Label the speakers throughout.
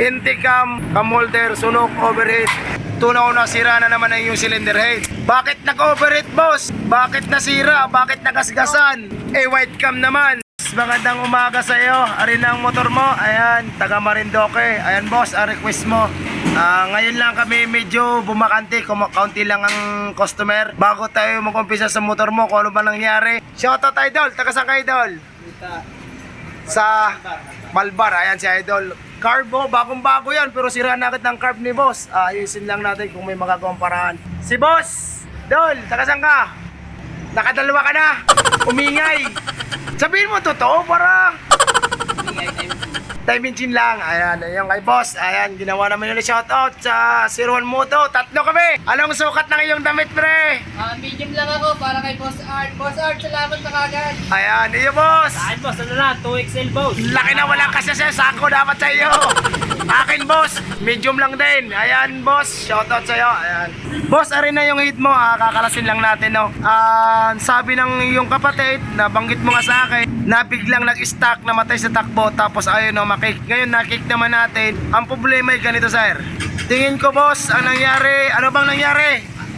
Speaker 1: Inticam, camholder, sunok, overheat. Tunaw na sira na naman ang iyong cylinder head. Bakit nag-overheat, boss? Bakit nasira? Bakit nagasgasan? Eh, white cam naman. Magandang umaga sa iyo. Arin ang motor mo. Ayan, taga Marindoque. Ayan, boss, ang request mo. Ah, ngayon lang kami medyo bumakante, kaunti lang ang customer. Bago tayo mag-umpisa sa motor mo, kung ano ba nangyari. Shoutout idol, taga saan ka idol? Sa Malbar, ayan si idol. Carb mo, bagong bago yan, pero sira na agad ng carb ni boss. Ayusin lang natin kung may magagawang paraan. Si boss, Dol, taga saan ka? Nakadalawa ka na, umingay. Sabihin mo totoo para Time engine lang. Ayan, yung kay boss. Ayan, ginawa naman yung shoutout sa Sirwan Moto. Tatlo kami. Anong sukat ng iyong damit, pre?
Speaker 2: Ah, medium lang ako para kay Boss Art. Boss Art, salamat na kagad.
Speaker 1: Ayan, iyo boss.
Speaker 3: Saan boss? Ano na? 2XL boss.
Speaker 1: Laki na wala kasi sa sako dapat sa iyo. Akin boss, medium lang din. Ayan boss, shoutout sa iyo. Ayan. Boss, arin na yung hit mo. Ah, kakalasin lang natin no. Ah, sabi ng iyong kapatid, nabanggit mo nga sa akin, na biglang nag-stuck, namatay sa takbo, tapos ayun no, makik. Ngayon nakik naman natin. Ang problema ay ganito, sir. Tingin ko boss, ang nangyari, ano bang nangyari?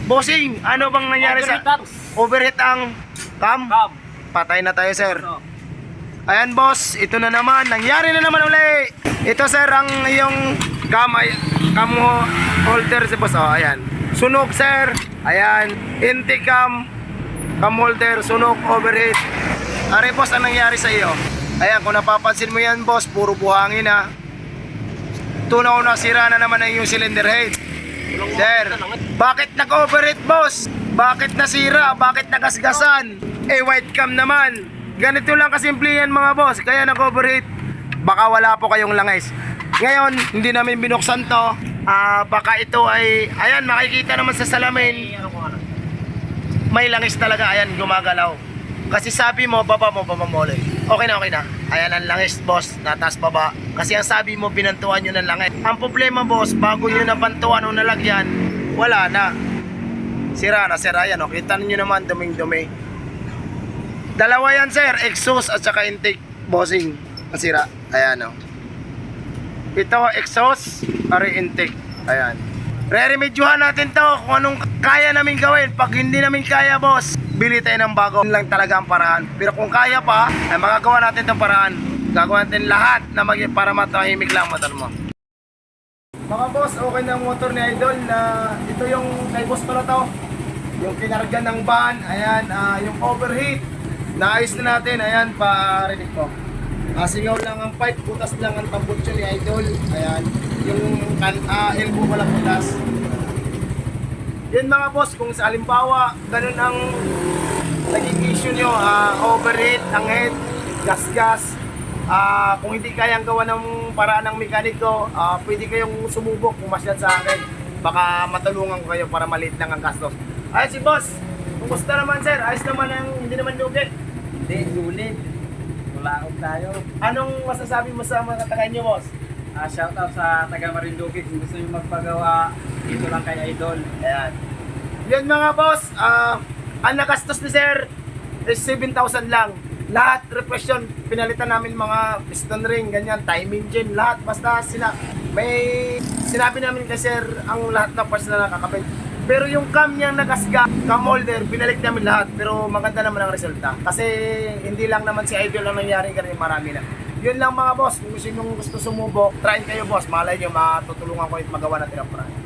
Speaker 1: Bossing, ano bang nangyari sa...
Speaker 3: Overheat, Taps.
Speaker 1: Overheat ang cam?
Speaker 3: Cam.
Speaker 1: Patay na tayo, sir. Ayan boss, ito na naman, nangyari na naman uli. Ito sir, ang iyong kamay, kamo holder si boss. Oh, ayan. Sunog sir, ayan. Inticam, cam holder, sunog, overheat. Are boss, ang nangyari sa iyo? Ayan, kung napapansin mo yan boss, puro buhangin ha. Tunaw na sira na naman ang iyong cylinder head. Sir, bakit nag-overheat boss? Bakit nasira? Bakit nagasgasan? Eh white cam naman. Ganito lang kasimple yan mga boss. Kaya nag-overheat. Baka wala po kayong langis. Ngayon, hindi namin binuksan to. Ah, baka ito ay ayan makikita naman sa salamin. May langis talaga ayan gumagalaw. Kasi sabi mo baba mo baba mo ulit. Okay na okay na. Ayan ang langis boss, nataas baba. Kasi ang sabi mo binantuan nyo ng langis. Ang problema boss, bago nyo nabantuan o nalagyan, wala na. Sira na sira yan. O, kita nyo naman duming dumi. Dalawa yan sir, exhaust at saka intake bossing. Masira. Ayan o. Ito exhaust, ari intake. Ayan. Re-remedyohan natin to kung anong kaya namin gawin. Pag hindi namin kaya, boss, bili tayo ng bago. Yun lang talaga ang paraan. Pero kung kaya pa, ay magagawa natin itong paraan. Gagawin natin lahat na mag para matahimik lang ang motor mo. Mga boss, okay na motor ni Idol na ito yung kay boss pala to. Yung kinarga ng van, ayan, ah, yung overheat. Naayos na natin, ayan, parinig ko. Ah, singaw lang ang pipe, butas lang ang tambutso ni Idol. Ayan, yung kan, ah, elbow wala butas. Yun mga boss, kung sa alimbawa, ganun ang naging issue nyo, ah, overheat, ang head, gas-gas, ah, kung hindi kayang gawa ng paraan ng mekaniko, ah, pwede kayong sumubok, pumasyad sa akin. Baka matulungan ko kayo para maliit lang ang gastos. Ayun si boss, kumusta naman sir? Ayos naman ang hindi naman lugi.
Speaker 3: Hindi, sulit. Tulaog tayo.
Speaker 1: Anong masasabi mo sa mga katakayan nyo boss?
Speaker 3: Ah, shout out sa taga Marinduque. Kung gusto nyo magpagawa, dito lang kay Idol.
Speaker 1: Ayan. Yun mga boss, ah, ang nagastos ni sir is 7,000 lang. Lahat repression, pinalitan namin mga piston ring, ganyan, timing engine, lahat. Basta sila, may sinabi namin kay sir ang lahat na parts na nakakabit. Pero yung cam niya nagasga, cam holder, binalik namin lahat. Pero maganda naman ang resulta. Kasi hindi lang naman si Idol ang nangyari, kasi marami na. Yun lang mga boss, kung gusto nyo gusto sumubok, try kayo boss. Malay nyo, matutulungan ko yung magawa natin ang paraan.